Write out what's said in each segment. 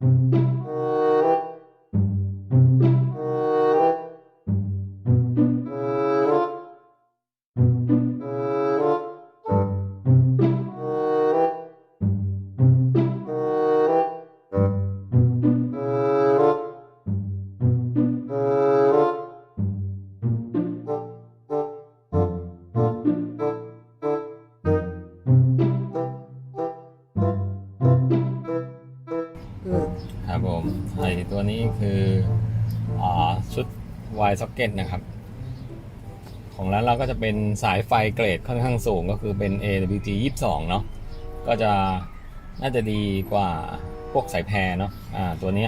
ครั ตัวนี้คืออชุด Y socket นะครับ ของร้านเราก็จะเป็นสายไฟเกรดค่อนข้างสูงก็คือเป็น AWG 22 เนาะก็จะน่าจะดีกว่าพวกสายแพรเนาะอ่าตัวนี้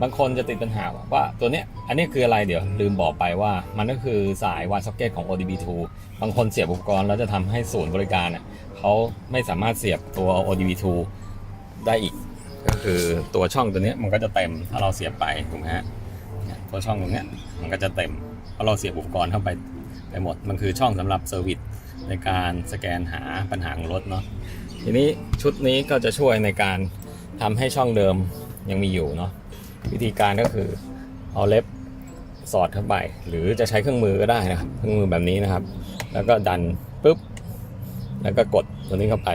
บางคนจะติดปัญหาว่าตัวเนี้ยอันนี้คืออะไรเดี๋ยวลืมบอกไปว่ามันก็คือสาย Y socket ของ ODB2 บางคนเสียบอุปกรณ์แล้วจะทำให้ศูนย์บริการเเขาไม่สามารถเสียบตัว ODB2 ได้อีก ก็คือตัวช่องตัวนี้มันก็จะเต็มถ้าเราเสียบไปถูกไหมฮะตัวช่องตรงนี้มันก็จะเต็มเพราะเราเสียบอุปกรณ์เข้าไปไปหมด มันคือช่องสำหรับเซอร์วิสในการสแกนหาปัญหาของรถเนาะทีนี้ชุดนี้ก็จะช่วยในการทำให้ช่องเดิมยังมีอยู่เนาะวิธีการก็คือเอาเล็บสอดเข้าไป หรือจะใช้เครื่องมือก็ได้นะครับเครื่องมือแบบนี้นะครับ แล้วก็ดันปุ๊บแล้วก็กดตัวนี้เข้าไป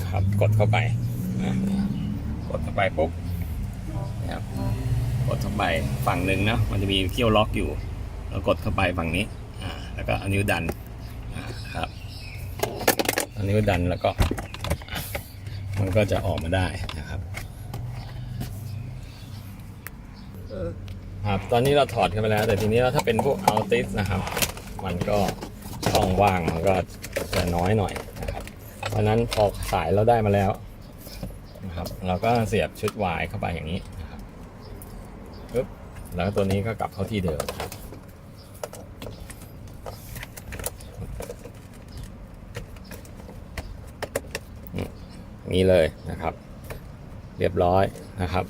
นะครับกดเข้าไปอะ ดเข้าไปปุ๊บนะครับกดเข้าไปฝั่งหนึ่งนะมันจะมีเขี้ยวล็อกอยู่แล้วกดเข้าไปฝั่งนี้อ่าแล้วก็เอานิ้วดันอ่าครับเอานิ้วดันแล้วก็มันก็จะออกมาได้นะครับครับตอนนี้เราถอดกันไปแล้ว แต่ทีนี้ถ้าเป็นพวกอัลติสนะครับ มันก็ช่องว่างมันก็จะน้อยหน่อยนะครับ เพราะนั้นพอสายเราได้มาแล้ว นะครับเราก็เสียบชุดวายเข้าไปอย่างนี้นะครับปึ๊บแล้วตัวนี้ก็กลับเข้าที่เดิมครับนี้เลยนะครับ เรียบร้อยนะครับ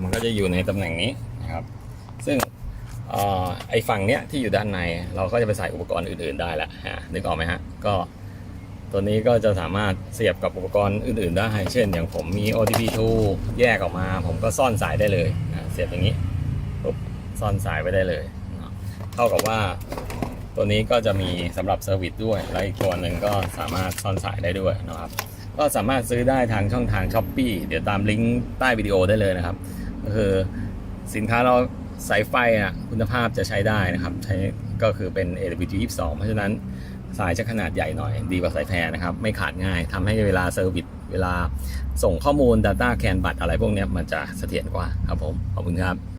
มันก็จะอยู่ในตำแหน่งนี้นะครับ ซึ่งออไอ้ฝั่งเนี้ยที่อยู่ด้านในเราก็จะไปใส่อุปกรณ์อื่นๆได้ละนึกออกไหมฮะก็ ตัวนี้ก็จะสามารถเสียบกับอุปกรณ์อื่นๆได้ เช่น อย่างผมมี OTP2 แยกออกมา ผมก็ซ่อนสายได้เลยเสียบอย่างนี้ปุ๊บซ่อนสายไว้ได้เลยเท่ากับว่าตัวนี้ก็จะมีสำหรับเซอร์วิสด้วย และอีกตัวหนึ่งก็สามารถซ่อนสายได้ด้วยนะครับ ก็สามารถซื้อได้ทางช่องทาง s h อ p e e เดี๋ยวตามลิงก์ใต้วิดีโอได้เลยนะครับ ก็คือสินค้าเราสายไฟอะคุณภาพจะใช้ได้นะครับ ใช้ก็คือเป็น AWG 22 เพราะฉะนั้น สายจะขนาดใหญ่หน่อย ดีกว่าสายแพรนะครับ ไม่ขาดง่ายทำให้เวลาเซอร์วิสเวลาส่งข้อมูล Data แคนบัตอะไรพวกนี้มันจะเสถียรกว่าครับผม ขอบคุณครับ